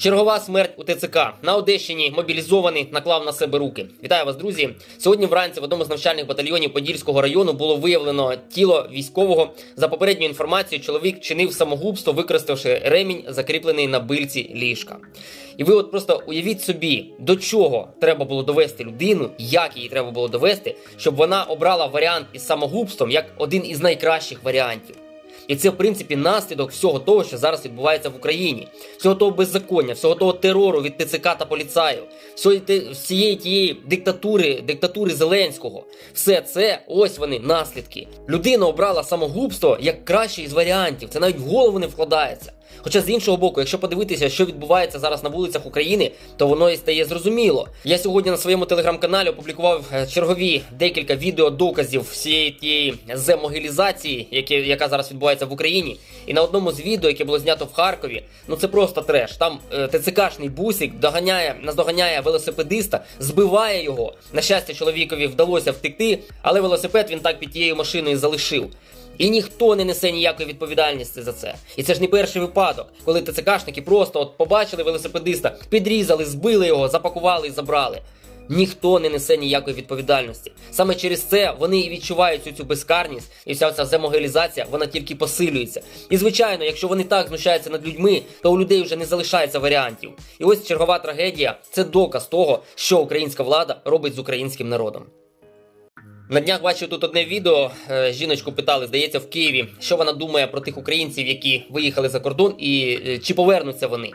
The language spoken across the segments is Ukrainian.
Чергова смерть у ТЦК на Одещині мобілізований наклав на себе руки. Вітаю вас, друзі. Сьогодні вранці в одному з навчальних батальйонів Подільського району було виявлено тіло військового. За попередньою інформацією, чоловік чинив самогубство, використавши ремінь, закріплений на бильці ліжка. І ви от просто уявіть собі, до чого треба було довести людину, як її треба було довести, щоб вона обрала варіант із самогубством як один із найкращих варіантів. І це, в принципі, наслідок всього того, що зараз відбувається в Україні, всього того беззаконня, всього того терору від ТЦК та поліцаїв, всієї тієї диктатури, диктатури Зеленського. Все це ось вони наслідки. Людина обрала самогубство як кращий із варіантів. Це навіть в голову не вкладається. Хоча з іншого боку, якщо подивитися, що відбувається зараз на вулицях України, то воно і стає зрозуміло. Я сьогодні на своєму телеграм-каналі опублікував е, чергові декілька відеодоказів всієї тієї земогілізації, яка зараз відбувається в Україні. І на одному з відео, яке було знято в Харкові, ну це просто треш. Там е, ТЦКшний бусик доганяє, наздоганяє велосипедиста, збиває його. На щастя, чоловікові вдалося втекти, але велосипед він так під тією машиною залишив. І ніхто не несе ніякої відповідальності за це. І це ж не перший випадок, коли ТЦКшники просто от побачили велосипедиста, підрізали, збили його, запакували і забрали. Ніхто не несе ніякої відповідальності. Саме через це вони і відчувають цю, цю безкарність, і вся ця земогілізація вона тільки посилюється. І звичайно, якщо вони так знущаються над людьми, то у людей вже не залишається варіантів. І ось чергова трагедія це доказ того, що українська влада робить з українським народом. На днях бачив тут одне відео. е, Жіночку питали, здається, в Києві, що вона думає про тих українців, які виїхали за кордон, і е, чи повернуться вони.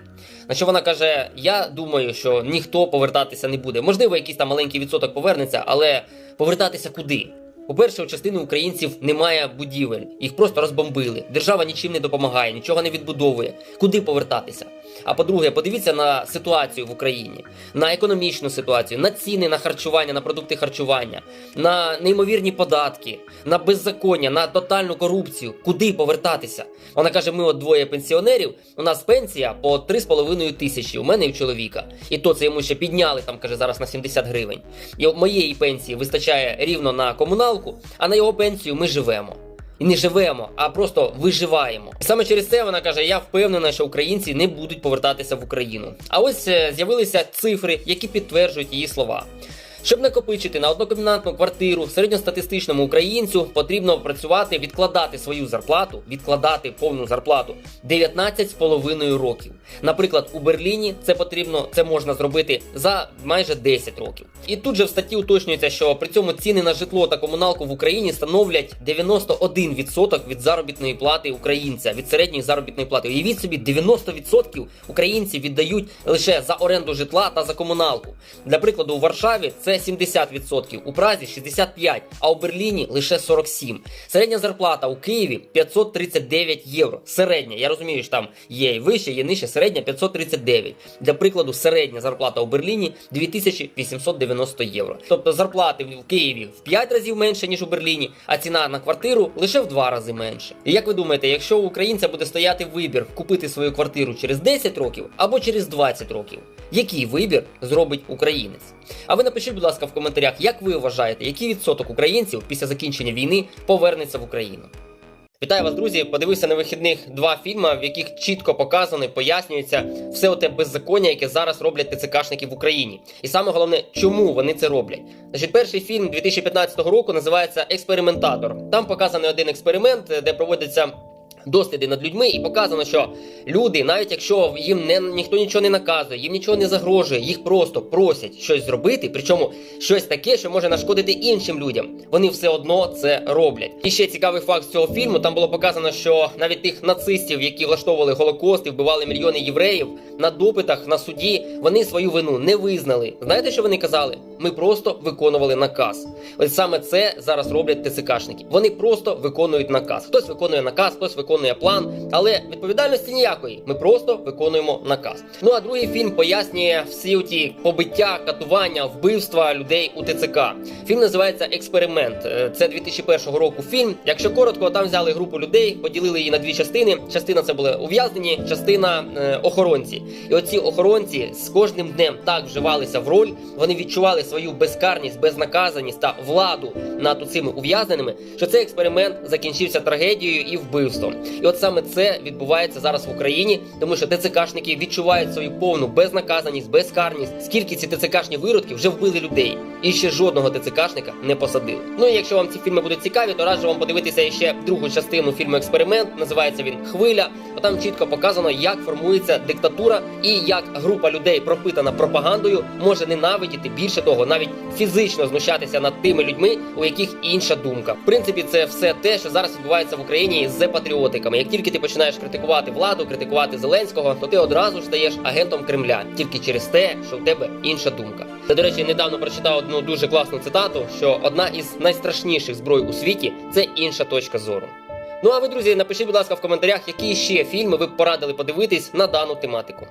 На що вона каже: Я думаю, що ніхто повертатися не буде. Можливо, якийсь там маленький відсоток повернеться, але повертатися куди? По-перше, у частини українців немає будівель, їх просто розбомбили. Держава нічим не допомагає, нічого не відбудовує. Куди повертатися? А по-друге, подивіться на ситуацію в Україні, на економічну ситуацію, на ціни на харчування, на продукти харчування, на неймовірні податки, на беззаконня, на тотальну корупцію. Куди повертатися? Вона каже: ми от двоє пенсіонерів. У нас пенсія по 3,5 тисячі. У мене і у чоловіка. І то це йому ще підняли там, каже, зараз на 70 гривень. І моєї пенсії вистачає рівно на комуналку, а на його пенсію ми живемо. І не живемо, а просто виживаємо. І саме через це вона каже: я впевнена, що українці не будуть повертатися в Україну. А ось е, з'явилися цифри, які підтверджують її слова. Щоб накопичити на однокомнатну квартиру середньостатистичному українцю, потрібно працювати, відкладати свою зарплату, відкладати повну зарплату 19,5 років. Наприклад, у Берліні це потрібно, це можна зробити за майже 10 років. І тут же в статті уточнюється, що при цьому ціни на житло та комуналку в Україні становлять 91% від заробітної плати українця, від середньої заробітної плати. Уявіть собі, 90% українців віддають лише за оренду житла та за комуналку. Для прикладу, у Варшаві це 70%, у Празі 65%, а у Берліні лише 47%. Середня зарплата у Києві 539 євро. Середня, я розумію, що там є і вище, є нижче, середня 539. Для прикладу, середня зарплата у Берліні 2890 євро. Тобто зарплати в Києві в 5 разів менше, ніж у Берліні, а ціна на квартиру лише в 2 рази менше. І як ви думаєте, якщо у українця буде стояти вибір купити свою квартиру через 10 років або через 20 років, який вибір зробить українець? А ви напишіть, будь ласка, в коментарях, як ви вважаєте, який відсоток українців після закінчення війни повернеться в Україну? Вітаю вас, друзі! Подивився на вихідних два фільми, в яких чітко показано і пояснюється все оте беззаконня, яке зараз роблять ТЦКшники в Україні. І саме головне, чому вони це роблять. Значить, перший фільм 2015 року називається Експериментатор. Там показаний один експеримент, де проводяться. Досліди над людьми, і показано, що люди, навіть якщо їм не ніхто нічого не наказує, їм нічого не загрожує, їх просто просять щось зробити, причому щось таке, що може нашкодити іншим людям. Вони все одно це роблять. І ще цікавий факт з цього фільму. Там було показано, що навіть тих нацистів, які влаштовували голокост і вбивали мільйони євреїв, на допитах на суді вони свою вину не визнали. Знаєте, що вони казали? Ми просто виконували наказ. Ось саме це зараз роблять ТЦКшники. Вони просто виконують наказ. Хтось виконує наказ, хтось виконує план, але відповідальності ніякої. Ми просто виконуємо наказ. Ну а другий фільм пояснює всі ті побиття, катування, вбивства людей у ТЦК. Фільм називається Експеримент. Е, Це 2001 року фільм. Якщо коротко, там взяли групу людей, поділили її на дві частини. Частина це були ув'язнені, частина е, охоронці. І оці охоронці з кожним днем так вживалися в роль, вони відчували свою безкарність, безнаказаність та владу над цими ув'язненими, що цей експеримент закінчився трагедією і вбивством. І от саме це відбувається зараз в Україні, тому що ТЦКшники відчувають свою повну безнаказаність, безкарність. Скільки ці ТЦКшні виродки вже вбили людей, і ще жодного ТЦКшника не посадили. Ну і якщо вам ці фільми будуть цікаві, то раджу вам подивитися ще другу частину фільму Експеримент. Називається він Хвиля. Там чітко показано, як формується диктатура і як група людей, пропитана пропагандою, може ненавидіти більше того, навіть фізично знущатися над тими людьми, у яких інша думка. В принципі, це все те, що зараз відбувається в Україні з патріотиками. Як тільки ти починаєш критикувати владу, критикувати Зеленського, то ти одразу ж стаєш агентом Кремля тільки через те, що в тебе інша думка. Та до речі, недавно прочитав одну дуже класну цитату: що одна із найстрашніших зброй у світі це інша точка зору. Ну а ви, друзі, напишіть, будь ласка, в коментарях, які ще фільми ви б порадили подивитись на дану тематику.